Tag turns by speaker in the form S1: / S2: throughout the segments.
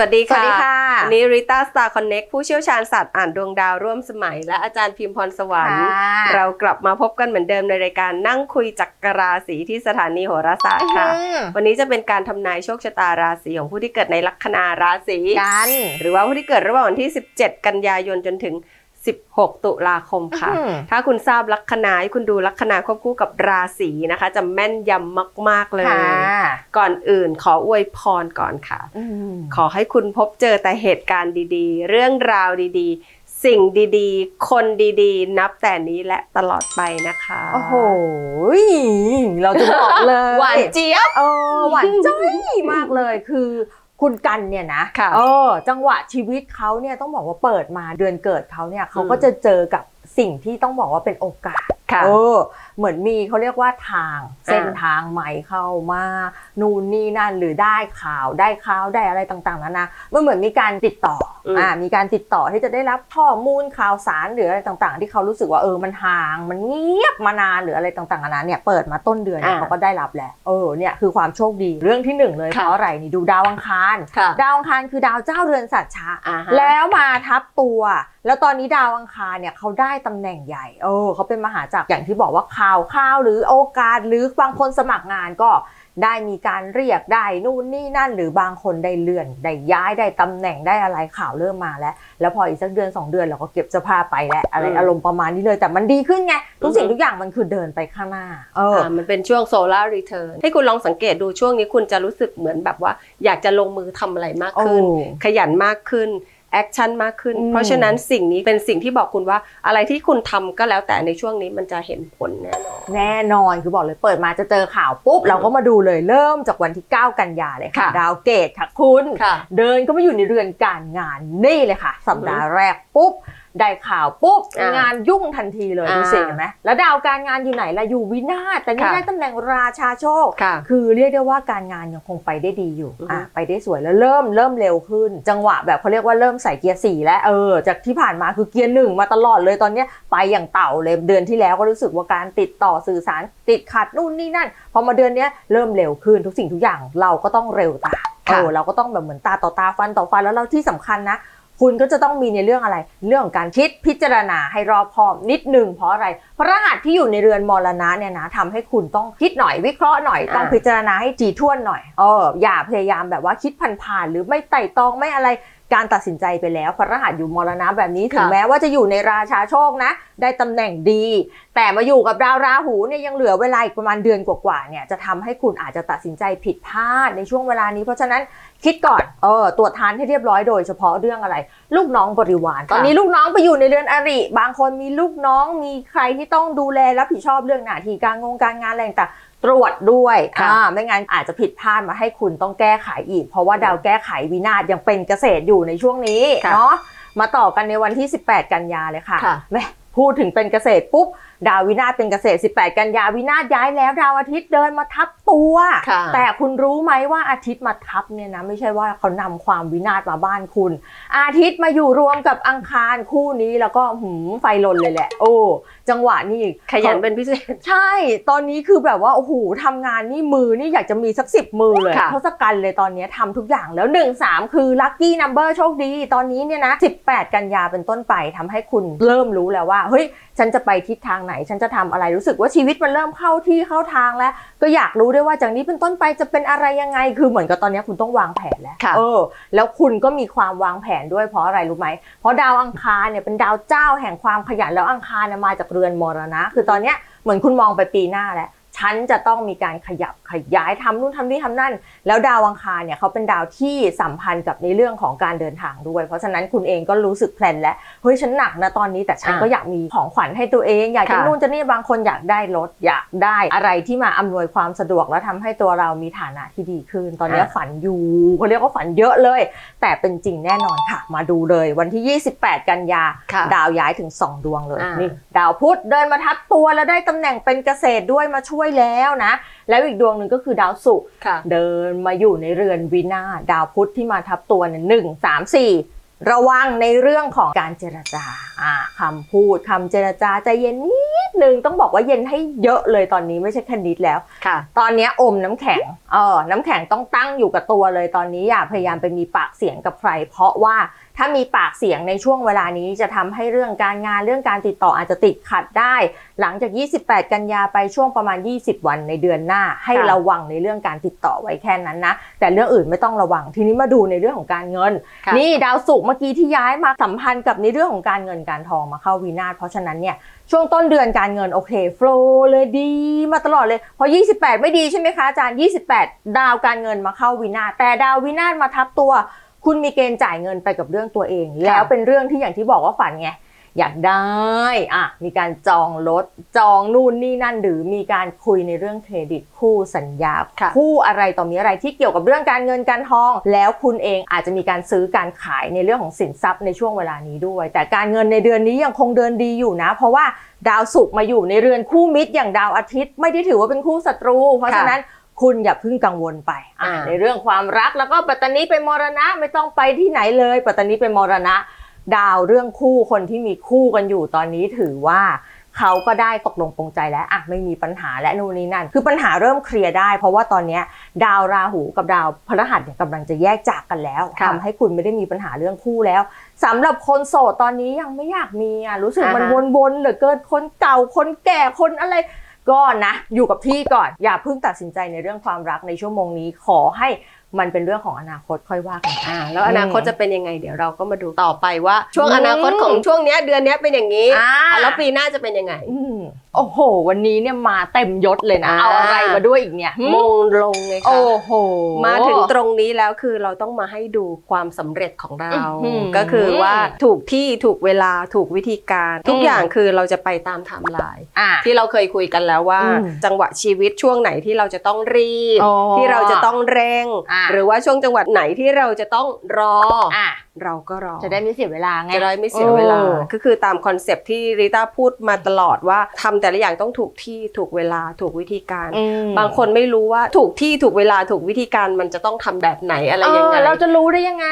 S1: สวัสดี
S2: สวั
S1: ค่ะ
S2: สดีค่ะ
S1: วันนี้ริต้าสตาร์คอนเน็กผู้เชี่ยวชาญศาสตร์อ่านดวงดาวร่วมสมัย และอาจารย์พิมพรสวรรค์ เรากลับมาพบกันเหมือนเดิมในรายการนั่งคุยจักรราศีที่สถานีโหราศาสตร์ค่ะ
S2: อืม
S1: วันนี้จะเป็นการทำนายโชคชะตาราศีของผู้ที่เกิดในลัคนาราศี
S2: กัน
S1: หรือว่าผู้ที่เกิดระหว่างวันที่ 17 กันยายนจนถึง 16 ตุลาคมค่ะ
S2: อืม
S1: ถ้าคุณทราบลัคนาให้คุณดูลัคนาควบคู่กับราศีนะคะ จะแม่นยำมาก ๆ เลย
S2: ค่ะ
S1: ก่อนอื่นขออวยพรก่อนค่ะ
S2: อืม
S1: ขอให้คุณพบเจอแต่เหตุการณ์ดีๆ เรื่องราวดีๆ สิ่งดีๆ คนดีๆ นับแต่นี้และตลอดไปนะคะ
S2: โอ้โห เราจะบอกเลย
S1: หวานเจี๊ยบ
S2: เออ หวานจ้อยมากเลยคือ คุณกันเนี่ยนะ
S1: ค่ะ
S2: เออ จังหวะชีวิตเขาเนี่ยต้องบอกว่าเปิดมาเดือนเกิดเขาเนี่ยเขา
S1: อืม
S2: ก็จะเจอกับสิ่งที่ต้องบอกว่าเป็นโอกาส
S1: ค่ะ
S2: เออ เหมือนมีเขาเรียกว่าทางเส้นทางใหม่เข้ามา นู่นนี่นั่นหรือได้ข่าวได้ข่าวได้อะไรต่างๆนานามันเหมือนมีการติดต่อ อ
S1: ม
S2: อ่ามีการติดต่อที่จะได้รับข้อมูลข่าวสารหรืออะไรต่างๆ ที่เขารู้สึกว่าเออมันห่าง มันเงียบมานานหรืออะไรต่างๆนานาเนี่ยเปิดมาต้นเดือนเนี่ย
S1: อ่า
S2: เขาก็ได้รับแล้วเออเนี่ยคือความโชคดีเรื่องที่หนึ่งเลยเพ
S1: ค่ะ
S2: ราะอะไรนี่ดูดาวอังคาร
S1: ค่ะ
S2: ดาวอังคารคือดาวเจ้าเรือนสัตว์ชะ
S1: อ่าฮะ
S2: แล้วมาทับตัว แล้วตอนนี้ดาวอังคารเนี่ยเขาได้ตำแหน่งใหญ่เออเขาเป็นมหาจักรอย่างที่บอกว่าข่าวข่าวหรือโอกาสหรือบางคนสมัครงานก็ ได้มีการเรียกได้นู่นนี่นั่น หรือบางคนได้เลื่อนได้ย้ายได้ตำแหน่งได้อะไรข่าวเริ่มมาแล้ว แล้วพออีกสักเดือนสองเดือนเราก็เก็บเสื้อผ้าไปแล้วอะไร
S1: อืม
S2: อารมณ์ประมาณนี้เลยแต่มันดีขึ้นไงทุกสิ่ง
S1: อือฮึ
S2: ทุกอย่างมันคือเดินไปข้างหน้าเออ
S1: อ่ามันเป็นช่วงโซลาร์รีเทิร์นให้คุณลองสังเกตดูช่วงนี้คุณจะรู้สึกเหมือนแบบว่า อยากจะลงมือทำอะไรมากขึ้น
S2: โอ้
S1: ขยันมากขึ้น แอคชั่นมากขึ้น
S2: อืม
S1: เพราะฉะนั้นสิ่งนี้เป็นสิ่งที่บอกคุณว่าอะไรที่คุณทำก็แล้วแต่ในช่วงนี้มันจะเห็นผลแน่นอน
S2: แน่นอนคือบอกเลยเปิดมาจะเจอข่าวปุ๊บ เราก็มาดูเลยเริ่มจากวันที่ 9 กันยาเลยค่ะ
S1: ค่ะ
S2: ดาวเกตค่ะคุณ
S1: ค่ะ
S2: เดินก็มาอยู่ในเรือนการงานนี่เลยค่ะ สัปดาห์แรกปุ๊บ ได้ข่าวปุ๊บ
S1: อ่าง
S2: งานยุ่งทันทีเลย
S1: อ่า
S2: ดูสิเห็นไหมแล้วดาวการงานอยู่ไหนล่ะอยู่วินาศแต่นี่
S1: ค่ะ
S2: ได้ตำแหน่งราชาโชค
S1: ค่ะ
S2: คือเรียกได้ว่าการงานยังคงไปได้ดีอยู่
S1: อือฮึ
S2: อะไปได้สวยแล้วเริ่มเริ่มเร็วขึ้น จังหวะแบบเขาเรียกว่าเริ่มใส่เกียร์สี่แล้วเออจากที่ผ่านมาคือเกียร์หนึ่งมาตลอดเลยตอนเนี้ยไปอย่างเต่าเลยเดือนที่แล้วก็รู้สึกว่าการติดต่อสื่อสารติดขัดนู่นนี่นั่นพอมาเดือนเนี้ยเริ่มเร็วขึ้นทุกสิ่งทุกอย่างเราก็ต้องเร็วตามเอ
S1: ค่ะ
S2: อเราก็ต้องแบบเหมือนตาต่อตาฟันต่อฟันแล้วเราที่สำคัญนะ คุณก็จะต้องมีในเรื่องอะไร เรื่องของการคิดพิจารณาให้รอบคอบนิดนึงเพราะอะไรเพราะรหัสที่อยู่ในเรือนมรณะเนี่ยนะทำให้คุณต้องคิดหน่อยวิเคราะห์หน่อยต้อง
S1: อ่า
S2: พิจารณาให้ถี่ถ้วนหน่อยเอออย่าพยายามแบบว่าคิดผ่านๆหรือไม่ไต่ตองไม่อะไรการตัดสินใจไปแล้วเพราะรหัสอยู่มรณะแบบนี้ถึง
S1: ค่ะ
S2: แม้ว่าจะอยู่ในราชาโชคนะ ได้ตำแหน่งดี แต่มาอยู่กับดาวราหูเนี่ยยังเหลือเวลาอีกประมาณเดือนกว่าๆเนี่ยจะทำให้คุณอาจจะตัดสินใจผิดพลาดในช่วงเวลานี้ เพราะฉะนั้น คิดก่อน เออ ตรวจทานให้เรียบร้อยโดยเฉพาะเรื่องอะไร ลูกน้องบริวาร ตอนนี้ลูกน้องไปอยู่ในเรือนอริ บางคนมีลูกน้อง มีใครที่ต้องดูแลรับผิดชอบเรื่องหน้าที่การงงการงานอะไรต่างๆตรวจด้วย
S1: ค่ะ
S2: อ่าไม่งั้นอาจจะผิดพลาดมาให้คุณต้องแก้ไขอีก เพราะว่าดาวแก้ไขวินาศยังเป็นเกษตรอยู่ในช่วงนี้
S1: ค่ะ
S2: เนาะ มาต่อกันในวันที่ 18 กันยาเลยค่ะ
S1: ค่ะ
S2: แม่ พูดถึงเป็นเกษตรปุ๊บดาววินาศเป็นเกษตร 18 กันยาวินาศย้ายแล้วดาวอาทิตย์เดินมาทับตัว
S1: ค่ะ
S2: แต่คุณรู้ไหมว่าอาทิตย์มาทับเนี่ยนะไม่ใช่ว่าเขานำความวินาศมาบ้านคุณ อาทิตย์มาอยู่รวมกับอังคารคู่นี้แล้วก็หืมไฟลนเลยแหละ โอ้ จังหวะนี่
S1: ขยันเป็นพิเศษ
S2: ใช่ ตอนนี้คือแบบว่าโอ้โหทำงานนี่มือนี่อยากจะมีสักสิบมือเลย
S1: ค่ะ
S2: ทศกัณฐ์เลยตอนนี้ทำทุกอย่างแล้ว 1 3 คือลัคกี้นัมเบอร์โชคดี ตอนนี้เนี่ยนะ 18 กันยาเป็นต้นไปทำให้คุณเริ่มรู้แล้วว่า เฮ้ย ฉันจะไปทิศทางไหน ฉันจะทำอะไรรู้สึกว่าชีวิตมันเริ่มเข้าที่เข้าทางแล้ว ก็อยากรู้ด้วยว่าจากนี้เป็นต้นไปจะเป็นอะไรยังไง คือเหมือนกับตอนนี้คุณต้องวางแผนแล้ว
S1: ค่ะ
S2: เออ แล้วคุณก็มีความวางแผนด้วยเพราะอะไรรู้ไหมเพราะดาวอังคารเนี่ยเป็นดาวเจ้าแห่งความขยันแล้วอังคารเนี่ยมาจากเรือนมรณะ คือตอนเนี้ยเหมือนคุณมองไปปีหน้าแล้ว ฉันจะต้องมีการขยับขยายทำนู่นทำนี่ทำนั่น แล้วดาวอังคารเนี่ยเขาเป็นดาวที่สัมพันธ์กับในเรื่องของการเดินทางด้วย เพราะฉะนั้นคุณเองก็รู้สึกแพลนแล้วเฮ้ยฉันหนักนะตอนนี้แต่ฉัน
S1: อ่า
S2: ก็อยากมีของขวัญให้ตัวเอง อยากจะ
S1: ค่ะ
S2: นู่นจะนี่บางคนอยากได้รถอยากได้อะไรที่มาอำนวยความสะดวกแล้วทำให้ตัวเรามีฐานะที่ดีขึ้น ตอนนี้
S1: อ่า
S2: ฝันอยู่เขาเรียกว่าฝันเยอะเลย แต่เป็นจริงแน่นอนค่ะ มาดูเลยวันที่ 28 กันยา
S1: ค่ะ
S2: ดาวย้ายถึง 2 ดวงเลย
S1: อ่านี่
S2: นี่ดาวพุธเดินมาทับตัวแล้วได้ตำแหน่งเป็นเกษตรด้วยมาช่วยแล้วนะ แล้วอีกดวงหนึ่งก็คือดาวศุกร์
S1: ค่ะ
S2: เดินมาอยู่ในเรือนวินาศดาวพุธที่มาทับตัวเนี่ยหนึ่งสามสี่ระวังในเรื่องของการเจรจาอ่าคำพูดคำเจรจาใจเย็นนิดนึงต้องบอกว่าเย็นให้เยอะเลยตอนนี้ไม่ใช่แค่นิดแล้ว
S1: ค่ะ
S2: ตอนเนี้ยอมน้ำแข็งเออน้ำแข็งต้องตั้งอยู่กับตัวเลยตอนนี้อย่าพยายามไปมีปากเสียงกับใคร เพราะว่า ถ้ามีปากเสียงในช่วงเวลานี้จะทำให้เรื่องการงานเรื่องการติดต่ออาจจะติดขัดได้ หลังจาก 28 กันยาไปช่วงประมาณ 20 วันในเดือนหน้า ให้
S1: ค่ะ
S2: ระวังในเรื่องการติดต่อไว้แค่นั้นนะ แต่เรื่องอื่นไม่ต้องระวังทีนี้มาดูในเรื่องของการเงิน
S1: ค่ะ
S2: นี่ดาวศุกร์เมื่อกี้ที่ย้ายมาสัมพันธ์กับในเรื่องของการเงินการทองมาเข้าวีนาศเพราะฉะนั้นเนี่ยช่วงต้นเดือนการเงินโอเคโฟลเลยดีมาตลอดเลย พอ 28 ไม่ดีใช่ไหมคะอาจารย์ 28 ดาวการเงินมาเข้าวินาศแต่ดาววินาศมาทับตัว คุณมีเกณฑ์จ่ายเงินไปกับเรื่องตัวเอง แล้วเป็นเรื่องที่อย่างที่บอกว่าฝันไงอยากได้อะมีการจองรถจองนู่นนี่นั่นหรือมีการคุยในเรื่องเครดิตคู่สัญญา
S1: ค่ะ
S2: คู่อะไรต่อมีอะไรที่เกี่ยวกับเรื่องการเงินการทอง แล้วคุณเองอาจจะมีการซื้อการขายในเรื่องของสินทรัพย์ในช่วงเวลานี้ด้วย แต่การเงินในเดือนนี้ยังคงเดินดีอยู่นะ เพราะว่าดาวศุกร์มาอยู่ในเรือนคู่มิตรอย่างดาวอาทิตย์ ไม่ได้ถือว่าเป็นคู่ศัตรู เพราะฉะนั้น คุณอย่าเพิ่งกังวลไปอะ
S1: อ่า
S2: ในเรื่องความรักแล้วก็ปัตตานีไปมรณะไม่ต้องไปที่ไหนเลย ปัตตานีไปมรณะ ดาวเรื่องคู่คนที่มีคู่กันอยู่ตอนนี้ถือว่าเขาก็ได้ตกลงปรงใจแล้วอะไม่มีปัญหาและนู่นนี่นั่น คือปัญหาเริ่มเคลียร์ได้ เพราะว่าตอนเนี้ยดาวราหูกับดาวพฤหัสเนี่ยกำลังจะแยกจากกันแล้ว
S1: ค่ะ
S2: ทำให้คุณไม่ได้มีปัญหาเรื่องคู่แล้วสำหรับคนโสดตอนนี้ยังไม่อยากมีอะรู้สึกมัน
S1: อ่าฮะ
S2: วนๆเหลือเกินคนเก่าคนแก่คนอะไร ก็นะอยู่กับที่ก่อนอย่าเพิ่งตัดสินใจในเรื่องความรักในชั่วโมงนี้ขอให้ มันเป็นเรื่องของอนาคตค่อยว่ากัน
S1: อ่าแล้วอนาคตจะเป็นยังไง เดี๋ยวเราก็มาดูต่อไปว่า ช่วงอนาคตของช่วงเนี้ยเดือนเนี้ยเป็นอย่างนี้
S2: อ่า
S1: อะแล้วปีหน้าจะเป็นยังไง
S2: อืมโอ้โห วันนี้เนี่ยมาเต็มยศเลยนะ
S1: อ่า
S2: เอาอะไรมาด้วยอีกเนี่ย
S1: มงลงไงคะ
S2: โอ้โห
S1: มาถึงตรงนี้แล้วคือเราต้องมาให้ดูความสำเร็จของเรา
S2: อื้อหือ
S1: ก็คือว่าถูกที่ถูกเวลาถูกวิธีการ ทุก
S2: อืม
S1: อย่างคือเราจะไปตามไทม์ไลน์
S2: อะ
S1: ที่เราเคยคุยกันแล้วว่า
S2: อืม
S1: จังหวะชีวิตช่วงไหนที่เราจะต้องรีบ
S2: อ๋อ
S1: ที่เราจะต้องเร่ง
S2: อะ
S1: หรือว่าช่วงจังหวัดไหนที่เราจะต้องรออ
S2: อะ
S1: เราก็รอ
S2: จะได้ไม่เสียเวลาไง
S1: จะได้ไม่เสียเวลา
S2: โอ้
S1: ก็คือตามคอนเซปต์ที่ริต้าพูดมาตลอดว่าทำแต่ละอย่างต้องถูกที่ถูกเวลาถูกวิธีการ
S2: อืม
S1: บางคนไม่รู้ว่าถูกที่ถูกเวลาถูกวิธีการมันจะต้องทำแบบไหนอะไรยังไง
S2: เออเราจะรู้ได้ยังไง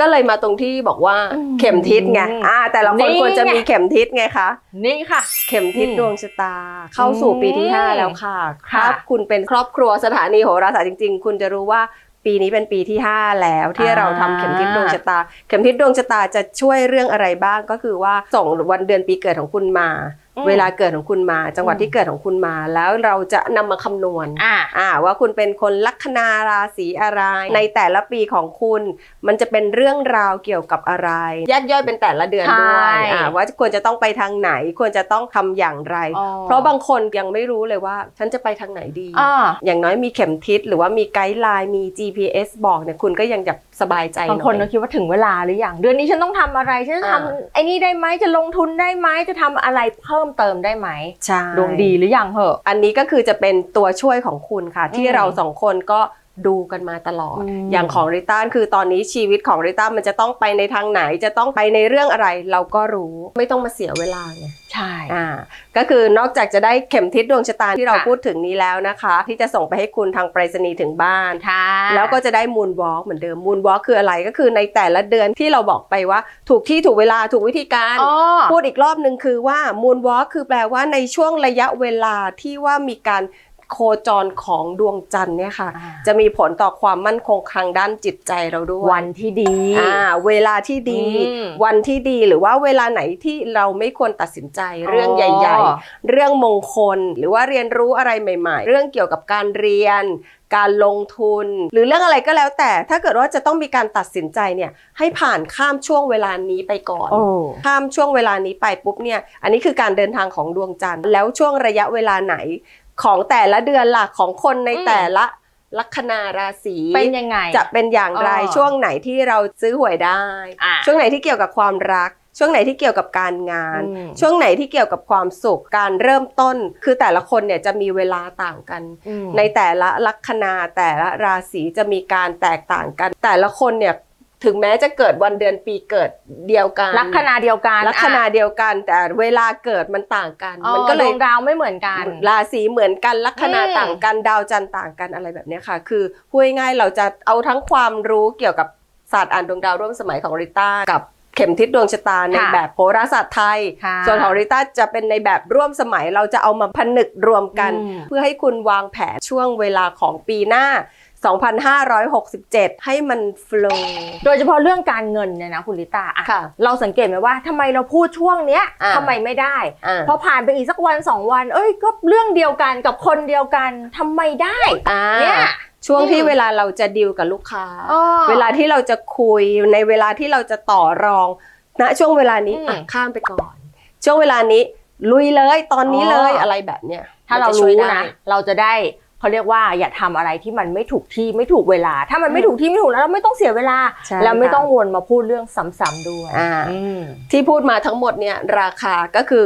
S1: ก็เลยมาตรงที่บอกว่า
S2: อืม
S1: เข็มทิศไงอ่าแต่ละคน
S2: นี่
S1: ควรจะมี
S2: ไง
S1: เข็มทิศไงคะ
S2: นี่ค่ะ
S1: เข็มทิศ
S2: อืม
S1: ดวงชะตา เข้าสู่ปีที่
S2: อืม
S1: 5แล้วค่ะ
S2: ค่ะ
S1: ถ้าคุณเป็นครอบครัวสถานีโหราศาสตร์จริง ๆ คุณจะรู้ว่า ปีนี้เป็นปีที่ 5 แล้วที่
S2: อ่า
S1: เราทำเข็มทิศดวงชะตา เข็มทิศดวงชะตาจะช่วยเรื่องอะไรบ้างก็คือว่าส่งวันเดือนปีเกิดของคุณมา
S2: อืม
S1: เวลาเกิดของคุณมา จังหวัด
S2: อืม
S1: ที่เกิดของคุณมา แล้วเราจะนำมาคำนวณ
S2: อะ
S1: อ่าว่าคุณเป็นคนลัคนาราศีอะไร ในแต่ละปีของคุณ มันจะเป็นเรื่องราวเกี่ยวกับอะไรแยกย่อยเป็นแต่ละเดือนด้วย
S2: ใช่
S1: อ่าว่าควรจะต้องไปทางไหนควรจะต้องทำอย่างไร
S2: อ๋อ
S1: เพราะบางคนยังไม่รู้เลยว่า ฉันจะไปทางไหนดี
S2: อะ
S1: อย่างน้อยมีเข็มทิศหรือว่ามีไกด์ไลน์มี GPS บอกเนี่ยคุณก็ยังจะสบายใจห
S2: บาง
S1: น่
S2: คน
S1: อย
S2: ก็คิดว่าถึงเวลาหรือยังเดือนนี้ฉันต้องทำอะไรฉันจะท
S1: อ่าำ
S2: ไอ้นี่ได้ไหมจะลงทุนได้ไหมจะทำอะไรเพิ่มเติมได้ไหม
S1: ใช่
S2: ดวงดีหรือยังเหอะ
S1: อันนี้ก็คือจะเป็นตัวช่วยของคุณค่ะ ที่
S2: อืม
S1: เราสองคนก็ ดูกันมาตลอด
S2: อืม
S1: อย่างของริต้าคือตอนนี้ชีวิตของริต้ามันจะต้องไปในทางไหน จะต้องไปในเรื่องอะไร เราก็รู้ไม่ต้องมาเสียเวลาไง
S2: ใช่
S1: อ่าก็คือนอกจากจะได้เข็มทิศดวงชะตาที่เรา
S2: ค่ะ
S1: พูดถึงนี้แล้วนะคะ ที่จะส่งไปให้คุณทางไปรษณีย์ถึงบ้าน
S2: ค่ะ
S1: แล้วก็จะได้มูนวอล์กเหมือนเดิมมูนวอล์กคืออะไรก็คือในแต่ละเดือนที่เราบอกไปว่า ถูกที่ถูกเวลาถูกวิธีการ
S2: อ๋อ
S1: พูดอีกรอบหนึ่งคือว่ามูนวอล์กคือแปลว่าในช่วงระยะเวลาที่ว่ามีการ โคจรของดวงจันทร์เนี่ยค่ะ
S2: อ่า
S1: จะมีผลต่อความมั่นคงทางด้านจิตใจเราด้วย
S2: วันที่ดี
S1: อ่าเวลาที่ดี
S2: อืม
S1: วันที่ดีหรือว่าเวลาไหนที่เราไม่ควรตัดสินใจเรื่องใหญ่
S2: อ๋อ
S1: ๆเรื่องมงคลหรือว่าเรียนรู้อะไรใหม่ ๆ เรื่องเกี่ยวกับการเรียนการลงทุนหรือเรื่องอะไรก็แล้วแต่ ถ้าเกิดว่าจะต้องมีการตัดสินใจเนี่ยให้ผ่านข้ามช่วงเวลานี้ไปก่อน
S2: โอ้
S1: ข้ามช่วงเวลานี้ไปปุ๊บเนี่ยอันนี้คือการเดินทางของดวงจันทร์ แล้วช่วงระยะเวลาไหน ของแต่ละเดือนหลักของคนใน
S2: อืม
S1: แต่ละลัคนาราศี
S2: เป็นยังไง
S1: จะเป็นอย่างไร
S2: อ๋อ
S1: ช่วงไหนที่เราซื้อหวยได้
S2: อะ
S1: ช่วงไหนที่เกี่ยวกับความรัก ช่วงไหนที่เกี่ยวกับการงาน
S2: อืม
S1: ช่วงไหนที่เกี่ยวกับความสุขการเริ่มต้น คือแต่ละคนเนี่ยจะมีเวลาต่างกัน
S2: อืม
S1: ในแต่ละลัคนาแต่ละราศีจะมีการแตกต่างกัน แต่ละคนเนี่ย ถึงแม้จะเกิดวันเดือนปีเกิดเดียวกัน
S2: ลัคนาเดียวกัน
S1: ลัคนาเดียวกัน แต่เวลาเกิดมันต่างกัน
S2: อ๋อ
S1: มันก็เล
S2: ด
S1: ย
S2: วงดาวไม่เหมือนกัน
S1: ราศีเหมือนกันลัคนา
S2: อืม
S1: ต่างกันดาวจันทร์ต่างกันอะไรแบบเนี้ยค่ะ คือพูดง่ายๆเราจะเอาทั้งความรู้เกี่ยวกับศาสตร์อ่านดวงดาวร่วมสมัยของริต้ากับข็มทิศดวงชะตาใน
S2: ค่ะ
S1: แบบโหราศาสตร์ไทย
S2: ค่ะ
S1: ส่วนของริต้าจะเป็นในแบบร่วมสมัยเราจะเอามาผนึกรวมกัน
S2: อืม
S1: เพื่อให้คุณวางแผนช่วงเวลาของปีหน้า 2567 ให้มันโฟล์
S2: โดยเฉพาะเรื่องการเงินเนี่ยนะคุณลิตาอะ
S1: ค่ะ
S2: เราสังเกตไหมว่าทำไมเราพูดช่วงเนี้ย
S1: อ่า
S2: ทำไมไม่ได้
S1: อ่า
S2: พอผ่านไปอีกสักวันสองวัน เอ้ยก็เรื่องเดียวกันกับคนเดียวกันทำไมได้
S1: อ่า
S2: เนี่ย
S1: ช่วงที่
S2: อืม
S1: เวลาเราจะดีลกับลูกค้า
S2: อ้อ
S1: เวลาที่เราจะคุยในเวลาที่เราจะต่อรองณช่วงเวลานี้
S2: อืม
S1: อะข้ามไปก่อน ช่วงเวลานี้ลุยเลยตอนนี้เลย
S2: อ๋ออ
S1: อะไรแบบเนี้ย
S2: ถ้าเรา
S1: มันจะช่วย
S2: รู้
S1: ได้
S2: นะ เราจะได้ เขาเรียกว่าอย่าทำอะไรที่มันไม่ถูกที่ไม่ถูกเวลา ถ้ามันไม่ถูกที่ไม่ถูกแล้วเราไม่ต้องเสียเวลา
S1: ใช่
S2: แล้วไม่
S1: ค่ะ
S2: ต้องวนมาพูดเรื่องซ้ำๆด้วย
S1: อ่า
S2: อืม
S1: ที่พูดมาทั้งหมดเนี่ยราคาก็คือ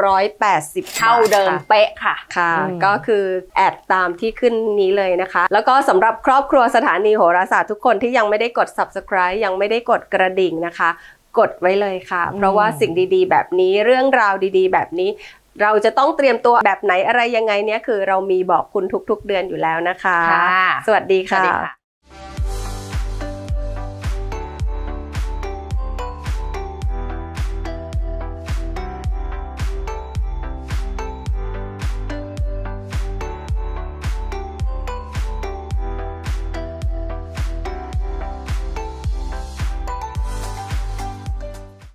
S1: 1,680
S2: เท่าเดิม
S1: บทค่ะ
S2: เป๊ะค่ะ
S1: ค่ะ
S2: อืม
S1: ก็คือแอดตามที่ขึ้นนี้เลยนะคะ แล้วก็สำหรับครอบครัวสถานีโหราศาสตร์ทุกคนที่ยังไม่ได้กด subscribe ยังไม่ได้กดกระดิ่งนะคะกดไว้เลยค่ะ เพราะว่าสิ่งดีๆ แบบนี้เรื่องราวดีๆ แบบนี้ เราจะต้องเตรียมตัวแบบไหนอะไรยังไงเนี่ยคือเรามีบอกคุณทุกๆเดือนอยู่แล้วนะคะ
S2: ค่ะ
S1: สวัสดี
S2: สวัส
S1: ค่ะ
S2: ดีค่ะ